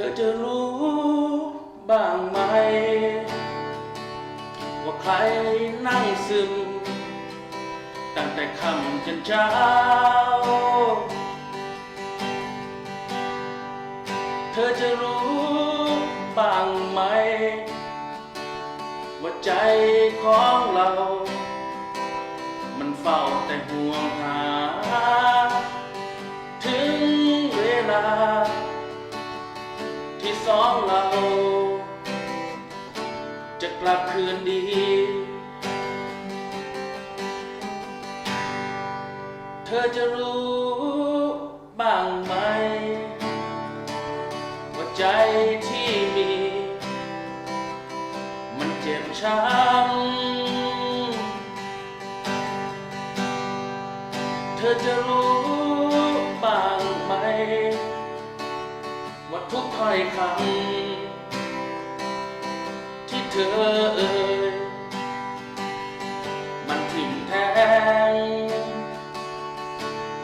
ธอจะรู้บ้างไหม ว่าใครนั่งซึม ตั้งแต่ค่ำจนเช้า เธอจะรู้บ้างไหม ว่าใจของเรา มันเฝ้าแต่ห่วงหา คืนดี เธอจะรู้บ้างไหม ว่าใจที่มี มันเจ็บช้ำ เธอจะรู้บ้างไหม ว่าทุกถ้อยคำ เธอเอ่ยมันถึงแทง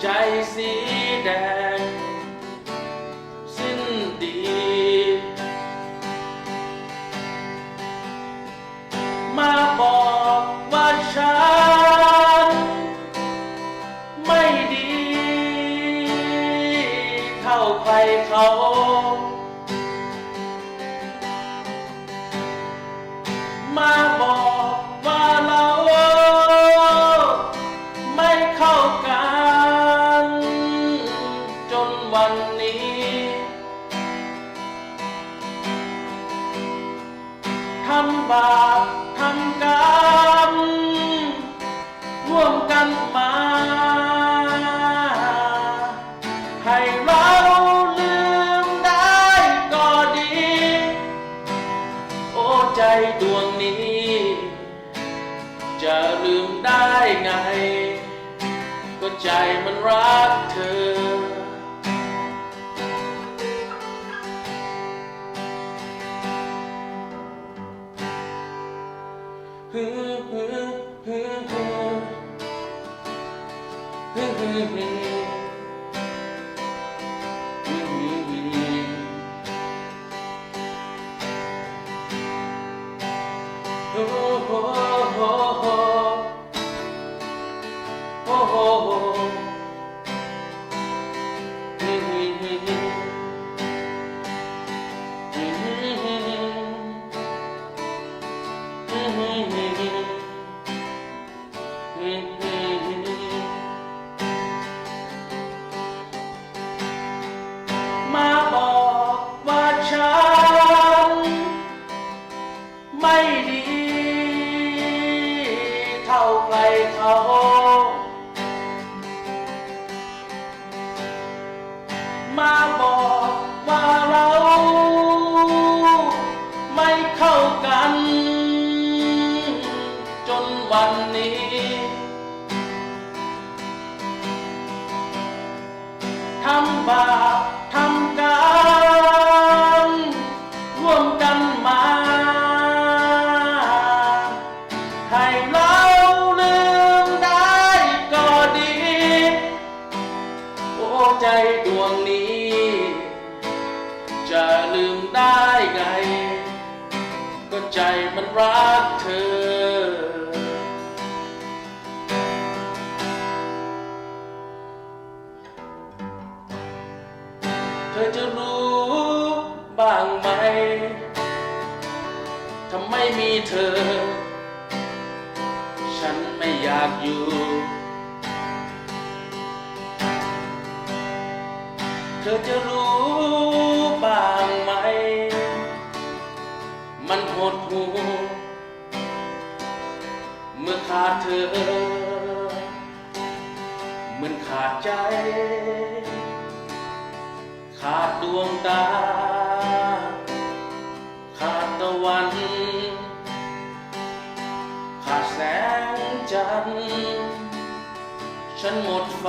ใจสีแดง สิ้นดี มาบอกว่าฉัน ไม่ดี เท่าใครเขา มาบอกว่าเราไม่เข้ากัน จนวันนี้ ทำบาปทำก ใจมันรักเธอฮึ อ้ วันนี้ ทำบาปทำกรรมร่วมกันมา ให้เราลืมได้ก็ดี โอ้ใจดวงนี้ จะลืมได้ไง ก็ใจมันรักเธอาไมทำไมมีเธอ ฉันไม่อยากอยู่ เธอจะรู้บ้างไหม มันหดหูเมื่อขาดเธอ เหมือนขาดใจ ขาดดวงตา วรรค์ขาดแสงจันทร์ฉันหมดไฟ